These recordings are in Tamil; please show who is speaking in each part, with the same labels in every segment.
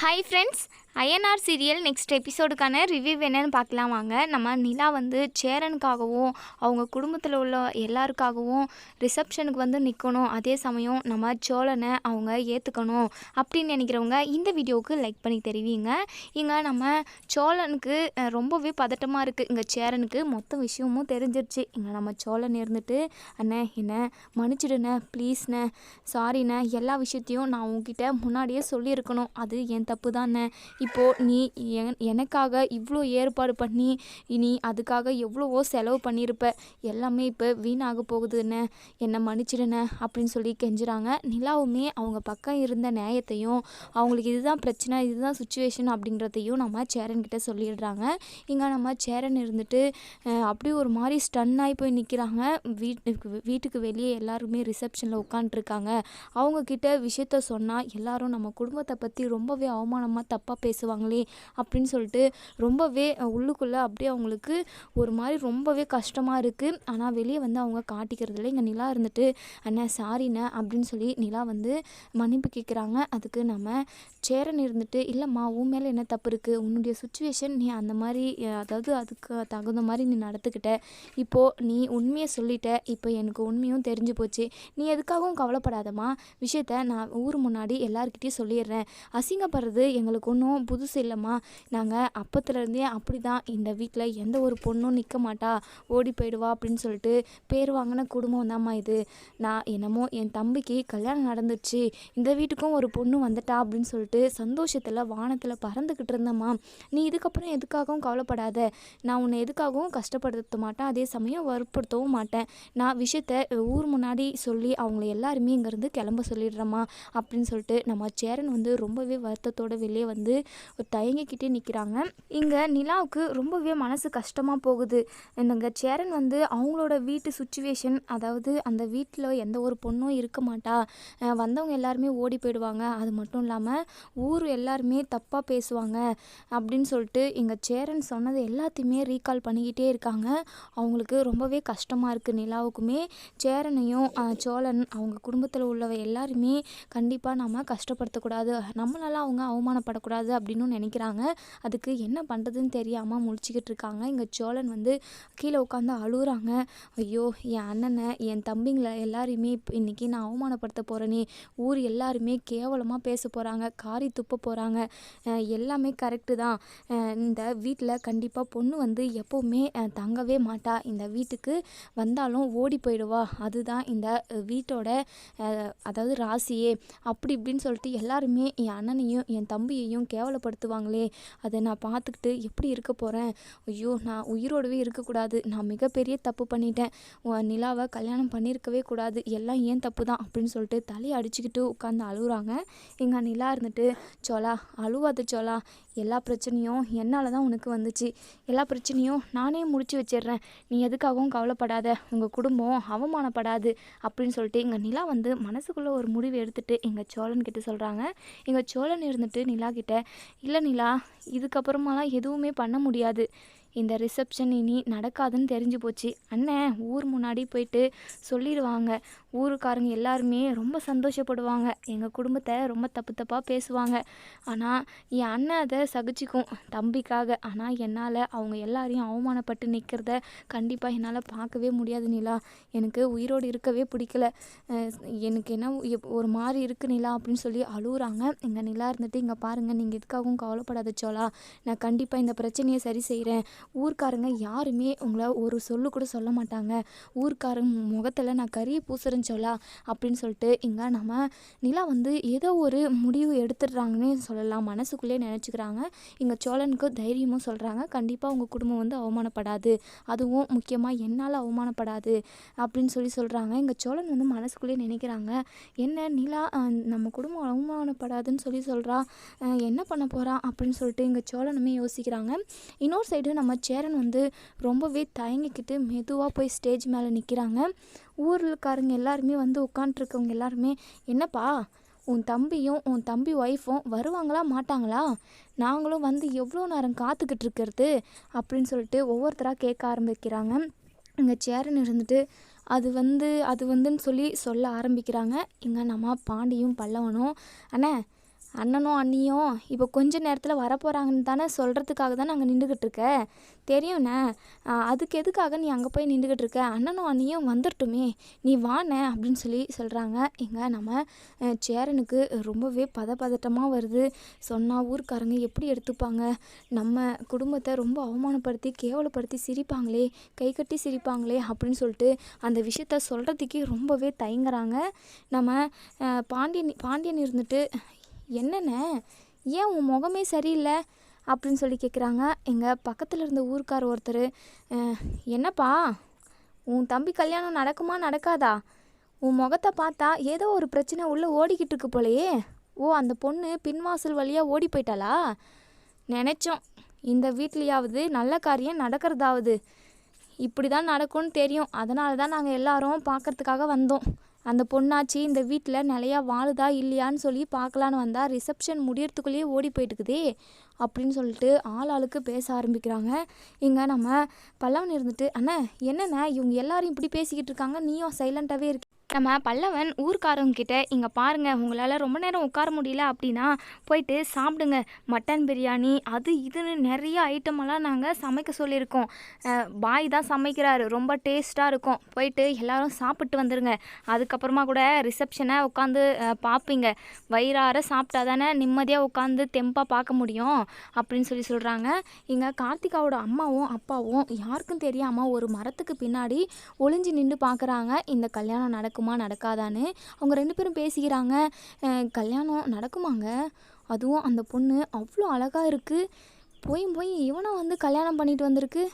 Speaker 1: Hi friends, INR serial next எபிசோடுக்கான review என்னன்னு பார்க்கலாம் வாங்க. நம்ம நிலா வந்து சேரனுக்காகவும் அவங்க குடும்பத்தில் உள்ள எல்லாருக்காகவும் ரிசப்ஷனுக்கு வந்து நிற்கணும் அதே சமயம் நம்ம சோழனை அவங்க ஏற்றுக்கணும் அப்படின்னு நினைக்கிறவங்க இந்த வீடியோவுக்கு லைக் பண்ணி தெரிவிங்க. இங்கே நம்ம சோழனுக்கு ரொம்பவே பதட்டமாக இருக்குது இங்கே சேரனுக்கு மொத்த விஷயமும் தெரிஞ்சிருச்சு. இங்கே நம்ம சோழன் இருந்துட்டு அண்ணே என்ன மன்னிச்சிடுண்ணே ப்ளீஸ்ண்ணே சாரிண்ணே எல்லா விஷயத்தையும் நான் உங்ககிட்ட முன்னாடியே சொல்லியிருக்கணும். அது என் தப்பு தானே இப்போது நீ என் எனக்காக இவ்வளோ ஏற்பாடு பண்ணி நீ அதுக்காக எவ்வளவோ செலவு பண்ணியிருப்ப எல்லாமே இப்போ வீணாக போகுதுன்னு என்னை மன்னிச்சிடுன அப்படின்னு சொல்லி கெஞ்சுறாங்க. நிலாவுமே அவங்க பக்கம் இருந்த நியாயத்தையும் அவங்களுக்கு இதுதான் பிரச்சனை இதுதான் சுச்சுவேஷன் அப்படிங்கிறதையும் நம்ம சேரன்கிட்ட சொல்லிடுறாங்க. இங்கே நம்ம சேரன் இருந்துட்டு அப்படி அப்படியே ஒரு மாதிரி ஸ்டன் ஆகி போய் நிற்கிறாங்க வீட்டுக்கு வீட்டுக்கு வெளியே எல்லாருமே ரிசப்ஷனில் உட்காந்துருக்காங்க அவங்கக்கிட்ட விஷயத்த சொன்னால் எல்லாரும் நம்ம குடும்பத்தை பற்றி ரொம்பவே அவமானமாக தப்பாக பேசுவாங்களே அப்படின்னு சொல்லிட்டு ரொம்பவே உள்ளுக்குள்ளே அப்படியே அவங்களுக்கு ஒரு மாதிரி ரொம்பவே கஷ்டமாக இருக்குது ஆனால் வெளியே வந்து அவங்க காட்டிக்கிறதுல இங்கே நிலா இருந்துட்டு அண்ணா சாரிண்ண அப்படின்னு சொல்லி நிலா வந்து மன்னிப்பு கேட்குறாங்க அதுக்கு நம்ம சேரன் இருந்துட்டு இல்லைம்மா உன் மேலே என்ன தப்பு இருக்குது உன்னுடைய சுச்சுவேஷன் நீ அந்த மாதிரி அதாவது அதுக்கு தகுந்த மாதிரி நீ நடத்துக்கிட்ட. இப்போது நீ உண்மையை சொல்லிட்ட. இப்போ எனக்கு உண்மையும் தெரிஞ்சு போச்சு. நீ எதுக்காகவும் கவலைப்படாதம்மா. விஷயத்த நான் ஊர் முன்னாடி எல்லாருக்கிட்டேயும் சொல்லிடுறேன். அசிங்கப்படுறது எங்களுக்கு ஒன்றும் புதுசு இல்லைம்மா. நாங்கள் அப்பத்துலேருந்தே அப்படி தான் இந்த வீட்டில் எந்த ஒரு பொண்ணும் நிற்க மாட்டா. ஓடி போயிடுவா அப்படின்னு சொல்லிட்டு பேர் வாங்கின குடும்பம் தாம்மா இது. நான் என்னமோ என் தம்பிக்கு கல்யாணம் நடந்துச்சு இந்த வீட்டுக்கும் ஒரு பொண்ணு வந்துட்டா அப்படின்னு சொல்லிட்டு சந்தோஷத்தில் வானத்தில் பறந்துக்கிட்டு இருந்தம்மா. நீ இதுக்கப்புறம் எதுக்காகவும் கவலைப்படாத. நான் உன்னை எதுக்காகவும் கஷ்டப்படுத்த மாட்டேன். அதே சமயம் வற்புறுத்தவும் மாட்டேன். நான் விஷயத்த ஊர் முன்னாடி சொல்லி அவங்கள எல்லாருமே இங்கேருந்து கிளம்ப சொல்லிடுறேம்மா அப்படின்னு சொல்லிட்டு நம்ம சேரன் வந்து ரொம்பவே வருத்தத்தோட வெளியே வந்து ஒரு தயங்கிக்கிட்டே நிற்கிறாங்க இங்கே நிலாவுக்கு ரொம்பவே மனசு கஷ்டமாக போகுது. இந்த சேரன் வந்து அவங்களோட வீட்டு சுச்சுவேஷன் அதாவது அந்த வீட்டில் எந்த ஒரு பொண்ணும் இருக்க மாட்டா. வந்தவங்க எல்லாருமே ஓடி போயிடுவாங்க. அது மட்டும் இல்லாமல் ஊர் எல்லாருமே தப்பாக பேசுவாங்க அப்படின்னு சொல்லிட்டு எங்கள் சேரன் சொன்னது எல்லாத்தையுமே ரீகால் பண்ணிக்கிட்டே இருக்காங்க. அவங்களுக்கு ரொம்பவே கஷ்டமாக இருக்குது நிலாவுக்குமே. சேரனையும் சோழன் அவங்க குடும்பத்தில் உள்ளவ எல்லாருமே கண்டிப்பாக நம்ம கஷ்டப்படுத்தக்கூடாது. நம்மளால அவங்க அவமானப்படக்கூடாது அப்படின்னு நினைக்கிறாங்க. அதுக்கு என்ன பண்ணுறதுன்னு தெரியாமல் முழிச்சிக்கிட்டு இருக்காங்க. இங்கே சோழன் வந்து கீழே உட்காந்து அழுகுறாங்க ஐயோ என் அண்ணனை என் தம்பிங்களை எல்லாரையுமே இப்போ இன்றைக்கி நான் அவமானப்படுத்த போகிறேனே ஊர் எல்லாருமே கேவலமாக பேச போகிறாங்க காரி துப்ப போகிறாங்க எல்லாமே கரெக்டு தான். இந்த வீட்டில் கண்டிப்பாக பொண்ணு வந்து எப்போவுமே தங்கவே மாட்டா. இந்த வீட்டுக்கு வந்தாலும் ஓடி போயிடுவா. அதுதான் இந்த வீட்டோட அதாவது ராசியே. அப்படி இப்படின்னு சொல்லிட்டு எல்லாருமே என் அண்ணனையும் என் தம்பியையும் கேவலப்படுத்துவாங்களே? அதை நான் பார்த்துக்கிட்டு எப்படி இருக்க போகிறேன் ஐயோ நான் உயிரோடவே இருக்கக்கூடாது. நான் மிகப்பெரிய தப்பு பண்ணிட்டேன். நிலாவை கல்யாணம் பண்ணியிருக்கவே கூடாது. எல்லாம் ஏன் தப்பு தான்? அப்படின்னு சொல்லிட்டு தலையை அடிச்சுக்கிட்டு உட்காந்து அழுகுறாங்க. எங்கள் நிலா இருந்துட்டு சோலா அழுவாது சோலா. எல்லா பிரச்சனையும் என்னால் தான் உனக்கு வந்துச்சு. எல்லா பிரச்சனையும் நானே முடிச்சு வச்சிடுறேன். நீ எதுக்காகவும் கவலைப்படாத. உங்கள் குடும்பம் அவமானப்படாது. அப்படின்னு சொல்லிட்டு எங்கள் நிலா வந்து மனசுக்குள்ளே ஒரு முடிவு எடுத்துட்டு எங்கள் சோழன் கிட்ட சொல்கிறாங்க எங்கள் சோழன் இருந்துட்டு நிலா கிட்ட இல்லை நிலா இதுக்கப்புறமாலாம் எதுவுமே பண்ண முடியாது. இந்த ரிசப்ஷன் இனி நடக்காதுன்னு தெரிஞ்சு போச்சு. அண்ணன் ஊர் முன்னாடி போயிட்டு சொல்லிடுவாங்க. ஊருக்காரங்க எல்லாருமே ரொம்ப சந்தோஷப்படுவாங்க. எங்கள் குடும்பத்தை ரொம்ப தப்பு தப்பாக பேசுவாங்க. ஆனால் என் அண்ணன் அதை சகிச்சுக்கும் தம்பிக்காக. ஆனால் என்னால் அவங்க எல்லாரையும் அவமானப்பட்டு நிற்கிறத கண்டிப்பாக என்னால் பார்க்கவே முடியாது நிலா. எனக்கு உயிரோடு இருக்கவே பிடிக்கல. எனக்கு என்ன ஒரு மாதிரி இருக்கு நிலா அப்படின்னு சொல்லி அழுகுறாங்க எங்கள் நிலா இருந்துட்டு இங்கே பாருங்கள் நீங்கள் எதுக்காகவும் கவலைப்படாத சோலா. நான் கண்டிப்பாக இந்த பிரச்சனையை சரி செய்கிறேன் ஊர்க்காரங்க யாருமே உங்களை ஒரு சொல்லு கூட சொல்ல மாட்டாங்க. ஊர்க்காரங்க முகத்தில் நான் கறியை பூசுறேன் சோலா அப்படின்னு சொல்லிட்டு இங்கே நம்ம நிலா வந்து ஏதோ ஒரு முடிவு எடுத்துடுறாங்கன்னே சொல்லலாம். மனசுக்குள்ளே நினச்சிக்கிறாங்க. இங்கே சோழனுக்கு தைரியமும் சொல்கிறாங்க கண்டிப்பாக உங்கள் குடும்பம் வந்து அவமானப்படாது. அதுவும் முக்கியமாக என்னால் அவமானப்படாது அப்படின்னு சொல்லி சொல்கிறாங்க இங்கே சோழன் வந்து மனசுக்குள்ளே நினைக்கிறாங்க. என்ன நிலா நம்ம குடும்பம் அவமானப்படாதுன்னு சொல்லி சொல்கிறா என்ன பண்ண போகிறா அப்படின்னு சொல்லிட்டு இங்கே சோழனுமே யோசிக்கிறாங்க. இன்னொரு சைடு நம்ம சேரன் வந்து ரொம்பவே தயங்கிக்கிட்டு மெதுவாக போய் ஸ்டேஜ் மேலே நிற்கிறாங்க ஊருக்காரங்க எல்லாருமே வந்து உட்காண்ட்ருக்கவங்க எல்லாருமே என்னப்பா உன் தம்பியும் உன் தம்பி ஒய்ஃபும் வருவாங்களா மாட்டாங்களா? நாங்களும் வந்து எவ்வளோ நேரம் காத்துக்கிட்டு இருக்கிறது? அப்படின்னு சொல்லிட்டு ஒவ்வொருத்தராக கேட்க ஆரம்பிக்கிறாங்க. இங்கே சேரன் இருந்துட்டு அது வந்து அது வந்துன்னு சொல்லி சொல்ல ஆரம்பிக்கிறாங்க. இங்கே நம்ம பாண்டியும் பல்லவனும் அண்ணே அண்ணனும் அண்ணியும் இப்போ கொஞ்ச நேரத்தில் வரப்போகிறாங்கன்னு தானே சொல்கிறதுக்காக தான் நாங்கள் நின்றுக்கிட்டு இருக்க? தெரியும்ண்ணே அதுக்கு எதுக்காக நீ அங்கே போய் நின்றுக்கிட்டு இருக்க? அண்ணனும் அண்ணியும் வந்துடட்டுமே நீ வாண்ணே அப்படின்னு சொல்லி சொல்கிறாங்க இங்கே நம்ம சேரனுக்கு ரொம்பவே பதபதட்டமாக வருது. சொன்னால் ஊர்க்காரங்க எப்படி எடுத்துப்பாங்க? நம்ம குடும்பத்தை ரொம்ப அவமானப்படுத்தி கேவலப்படுத்தி சிரிப்பாங்களே கை கட்டி சிரிப்பாங்களே அப்படின்னு சொல்லிட்டு அந்த விஷயத்த சொல்கிறதுக்கே ரொம்பவே தயங்குறாங்க. நம்ம பாண்டியன் பாண்டியன் இருந்துட்டு என்னண்ணே ஏன் உன் முகமே சரியில்லை? அப்படின்னு சொல்லி கேட்குறாங்க எங்கள் பக்கத்தில் இருந்த ஊருக்கார் ஒருத்தர். என்னப்பா? உன் தம்பி கல்யாணம் நடக்குமா நடக்காதா? உன் முகத்தை பார்த்தா ஏதோ ஒரு பிரச்சனை உள்ளே ஓடிக்கிட்டு இருக்கு போலயே. ஓ அந்த பொண்ணு பின்வாசல் வழியாக ஓடி போயிட்டாளா? நினச்சோம். இந்த வீட்லேயாவது நல்ல காரியம் நடக்கிறதாவது. இப்படி தான் நடக்கும்னு தெரியும். அதனால தான் நாங்கள் எல்லாரும் பார்க்கறதுக்காக வந்தோம். அந்த பொண்ணாச்சி இந்த வீட்டில் நிலையா வாழுதா இல்லையான்னு சொல்லி பார்க்கலான்னு வந்தால் ரிசப்ஷன் முடியறதுக்குள்ளேயே ஓடி போயிட்டுக்குதே அப்படின்னு சொல்லிட்டு ஆள் ஆளுக்கு பேச ஆரம்பிக்கிறாங்க. இங்கே நம்ம பல்லவன் இருந்துட்டு அண்ணா என்னண்ணா இவங்க எல்லாரும் இப்படி பேசிக்கிட்டு இருக்காங்க? நீயும் சைலண்ட்டாகவே இருக்க நம்ம பல்லவன் ஊர்க்காரங்க கிட்ட இங்கே பாருங்க உங்களால் ரொம்ப நேரம் உட்கார முடியல அப்படின்னா போயிட்டு சாப்பிடுங்க. மட்டன் பிரியாணி அது இதுன்னு நிறைய ஐட்டமெல்லாம் நாங்கள் சமைக்க சொல்லியிருக்கோம். பாய் தான் சமைக்கிறாரு. ரொம்ப டேஸ்ட்டாக இருக்கும். போயிட்டு எல்லாரும் சாப்பிட்டு வந்துடுங்க அதுக்கப்புறமா கூட ரிசப்ஷனை உட்காந்து பார்ப்பீங்க வயிறார சாப்பிட்டா தானே நிம்மதியாக உட்காந்து தெம்பாக பார்க்க முடியும் அப்படின்னு சொல்லி சொல்கிறாங்க இங்கே கார்த்திகாவோட அம்மாவும் அப்பாவும் யாருக்கும் தெரியாமல் ஒரு மரத்துக்கு பின்னாடி ஒளிஞ்சு நின்று பார்க்குறாங்க இந்த கல்யாணம் நடக்கும் நடக்காதான்னு அவங்க ரெண்டு பேரும் பேசிக்கிறாங்க. கல்யாணம் நடக்குமாங்க? அதுவும் அந்த பொண்ணு அவ்வளோ அழகாக இருக்குது போய் போய் இவனை வந்து கல்யாணம் பண்ணிட்டு வந்திருக்கு.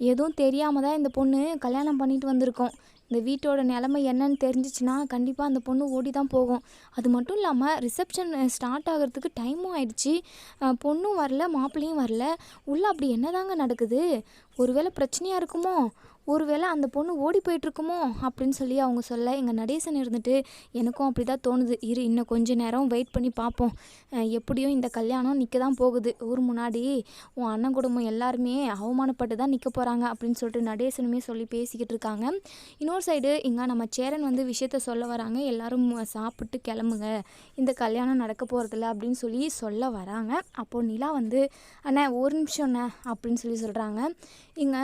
Speaker 1: எதுவும் தெரியாமல் தான் இந்த பொண்ணு கல்யாணம் பண்ணிட்டு வந்திருக்கோம். இந்த வீட்டோட நிலமை என்னன்னு தெரிஞ்சிச்சுன்னா கண்டிப்பாக அந்த பொண்ணு ஓடி தான் போகும். அது மட்டும் இல்லாமல் ரிசப்ஷன் ஸ்டார்ட் ஆகிறதுக்கு டைமும் ஆயிடுச்சு. பொண்ணும் வரல மாப்பிள்ளையும் வரல. உள்ளே அப்படி என்னதாங்க நடக்குது? ஒருவேளை பிரச்சனையாக இருக்குமோ? ஒருவேளை அந்த பொண்ணு ஓடி போயிட்டுருக்குமோ அப்படின்னு சொல்லி அவங்க சொல்ல எங்கள் நடேசன் இருந்துட்டு எனக்கும் அப்படி தான் தோணுது. இரு இன்னும் கொஞ்ச நேரம் வெயிட் பண்ணி பார்ப்போம் எப்படியும் இந்த கல்யாணம் நிற்க தான் போகுது. ஊர் முன்னாடி உன் அண்ணன் குடும்பம் எல்லாருமே அவமானப்பட்டு தான் நிற்க போகிறாங்க அப்படின்னு சொல்லிட்டு நடேசனுமே சொல்லி பேசிக்கிட்டு இருக்காங்க. இன்னொரு சைடு இங்கே நம்ம சேரன் வந்து விஷயத்த சொல்ல வராங்க. எல்லாரும் சாப்பிட்டு கிளம்புங்க. இந்த கல்யாணம் நடக்க போகிறதில்ல அப்படின்னு சொல்லி சொல்ல வராங்க. அப்போது நிலா வந்து அண்ணா ஒரு நிமிஷம்ண்ணே அப்படின்னு சொல்லி சொல்கிறாங்க இங்கே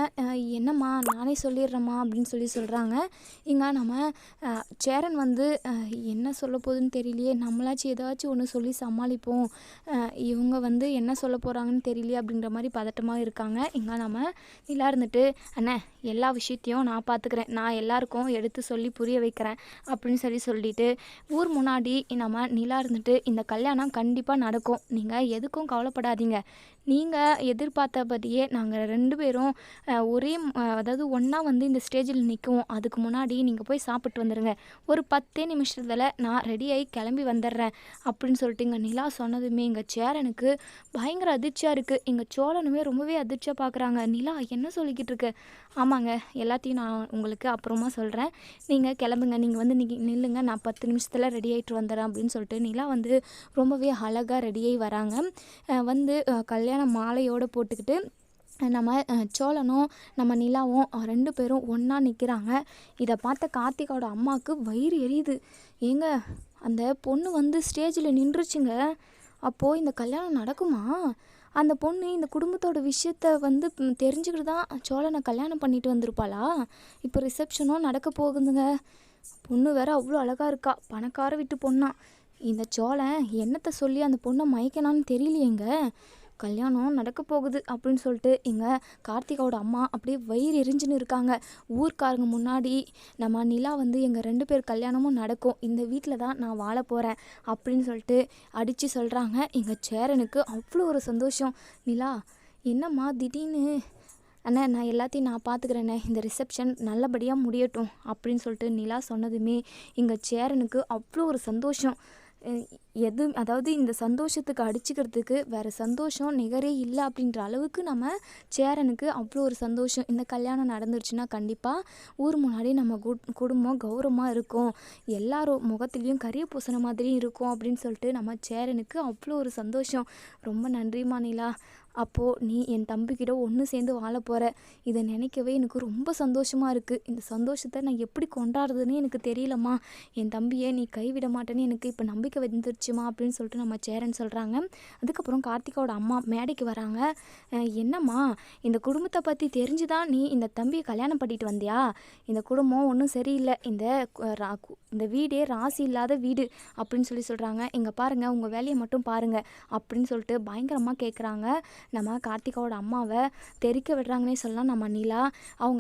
Speaker 1: என்னம்மா நானே சொல்லிடுறேம்மா அப்படின்னு சொல்லி சொல்கிறாங்க இங்கே நம்ம சேரன் வந்து என்ன சொல்ல போகுதுன்னு தெரியலையே. நம்மளாச்சும் ஏதாச்சும் ஒன்று சொல்லி சமாளிப்போம். இவங்க வந்து என்ன சொல்ல போகிறாங்கன்னு தெரியலையே அப்படின்ற மாதிரி பதட்டமாக இருக்காங்க. இங்கே நம்ம நிலா இருந்துட்டு அண்ணே எல்லா விஷயத்தையும் நான் பார்த்துக்கிறேன் நான் எல்லாருக்கும் எடுத்து சொல்லி புரிய வைக்கிறேன். அப்படின்னு சொல்லி சொல்லிட்டு ஊர் முன்னாடி நம்ம நிலா இருந்துட்டு இந்த கல்யாணம் கண்டிப்பாக நடக்கும். நீங்கள் எதுக்கும் கவலைப்படாதீங்க. நீங்கள் எதிர்பார்த்தபடியே நாங்கள் ரெண்டு பேரும் ஒரே அதாவது ஒன்றா வந்து இந்த ஸ்டேஜில் நிற்குவோம் அதுக்கு முன்னாடி நீங்கள் போய் சாப்பிட்டு வந்துடுங்க ஒரு பத்தே நிமிஷத்தில் நான் ரெடியாகி கிளம்பி வந்துடுறேன். அப்படின்னு சொல்லிட்டு இங்கே நிலா சொன்னதுமே எங்கள் சேரனுக்கு பயங்கர அதிர்ச்சியாக இருக்குது எங்கள் சோழனுமே ரொம்பவே அதிர்ச்சியாக பார்க்குறாங்க நிலா என்ன சொல்லிக்கிட்டு இருக்கு? ஆமாங்க எல்லாத்தையும் நான் உங்களுக்கு அப்புறமா சொல்கிறேன் நீங்கள் கிளம்புங்க. நீங்கள் வந்து நீங்கள் நில்லுங்க. நான் பத்து நிமிஷத்தில் ரெடி ஆகிட்டு வந்துடுறேன் அப்படின்னு சொல்லிட்டு நிலா வந்து ரொம்பவே அழகாக ரெடியாகி வராங்க. வந்து கல்யாணம் கல்யாண மாலையோடு போட்டுக்கிட்டு நம்ம சோழனும் நம்ம நிலாவும் ரெண்டு பேரும் ஒன்றா நிற்கிறாங்க இதை பார்த்த கார்த்திகாவோட அம்மாவுக்கு வயிறு எரியுது. ஏங்க அந்த பொண்ணு வந்து ஸ்டேஜில் நின்றுச்சுங்க. அப்போது இந்த கல்யாணம் நடக்குமா? அந்த பொண்ணு இந்த குடும்பத்தோட விஷயத்த வந்து தெரிஞ்சுக்கிட்டு தான் சோழனை கல்யாணம் பண்ணிட்டு வந்திருப்பாளா? இப்போ ரிசப்ஷனும் நடக்க போகுதுங்க. பொண்ணு வேற அவ்வளோ அழகாக இருக்கா. பணக்கார விட்டு பொண்ணா. இந்த சோழன் என்னத்தை சொல்லி அந்த பொண்ணை மயக்கணான்னு தெரியலையேங்க. கல்யாணம் நடக்க போகுது அப்படின்னு சொல்லிட்டு இங்கே கார்த்திகாவோட அம்மா அப்படியே வயிறு எரிஞ்சுன்னு இருக்காங்க. ஊர்க்காரங்க முன்னாடி நம்ம நிலா வந்து எங்கள் ரெண்டு பேர் கல்யாணமும் நடக்கும். இந்த வீட்டில் தான் நான் வாழ போகிறேன் அப்படின்னு சொல்லிட்டு அடித்து சொல்கிறாங்க எங்கள் சேரனுக்கு அவ்வளோ ஒரு சந்தோஷம். நிலா என்னம்மா திடீர்னு? அண்ணா நான் எல்லாத்தையும் நான் பார்த்துக்கிறேண்ணே இந்த ரிசப்ஷன் நல்லபடியாக முடியட்டும் அப்படின்னு சொல்லிட்டு நிலா சொன்னதுமே எங்கள் சேரனுக்கு அவ்வளோ ஒரு சந்தோஷம். எது அதாவது இந்த சந்தோஷத்துக்கு அடிச்சுக்கிறதுக்கு வேறு சந்தோஷம் நிகரே இல்லை அப்படின்ற அளவுக்கு நம்ம சேரனுக்கு அவ்வளோ ஒரு சந்தோஷம். இந்த கல்யாணம் நடந்துருச்சுன்னா கண்டிப்பாக ஊர் முன்னாடி நம்ம குட் குடும்பம் கௌரவமாக இருக்கும். எல்லாரும் முகத்துலேயும் கரிய பூசின மாதிரி இருக்கும் அப்படின்னு சொல்லிட்டு நம்ம சேரனுக்கு அவ்வளோ ஒரு சந்தோஷம். ரொம்ப நன்றிம்மா நிலா அப்போது நீ என் தம்பிக்கிட்ட ஒன்று சேர்ந்து வாழ போகிற இதை நினைக்கவே எனக்கு ரொம்ப சந்தோஷமாக இருக்குது இந்த சந்தோஷத்தை நான் எப்படி கொண்டாடுறதுன்னு எனக்கு தெரியலம்மா. என் தம்பியை நீ கைவிட மாட்டேன்னு எனக்கு இப்போ நம்பிக்கை வந்துருச்சு. போச்சுமா அப்படின்னு சொல்லிட்டு நம்ம சேரன் சொல்கிறாங்க அதுக்கப்புறம் கார்த்திகாவோட அம்மா மேடைக்கு வராங்க. என்னம்மா இந்த குடும்பத்தை பற்றி தெரிஞ்சு தான் நீ இந்த தம்பியை கல்யாணம் பண்ணிட்டு வந்தியா? இந்த குடும்பம் ஒன்றும் சரியில்லை. இந்த இந்த வீடே ராசி இல்லாத வீடு அப்படின்னு சொல்லி சொல்கிறாங்க இங்கே பாருங்கள் உங்கள் வேலையை மட்டும் பாருங்கள் அப்படின்னு சொல்லிட்டு பயங்கரமாக கேட்குறாங்க நம்ம கார்த்திகாவோட அம்மாவை தெறிக்க விடுறாங்கன்னே சொல்லலாம் நம்ம நிலா. அவங்க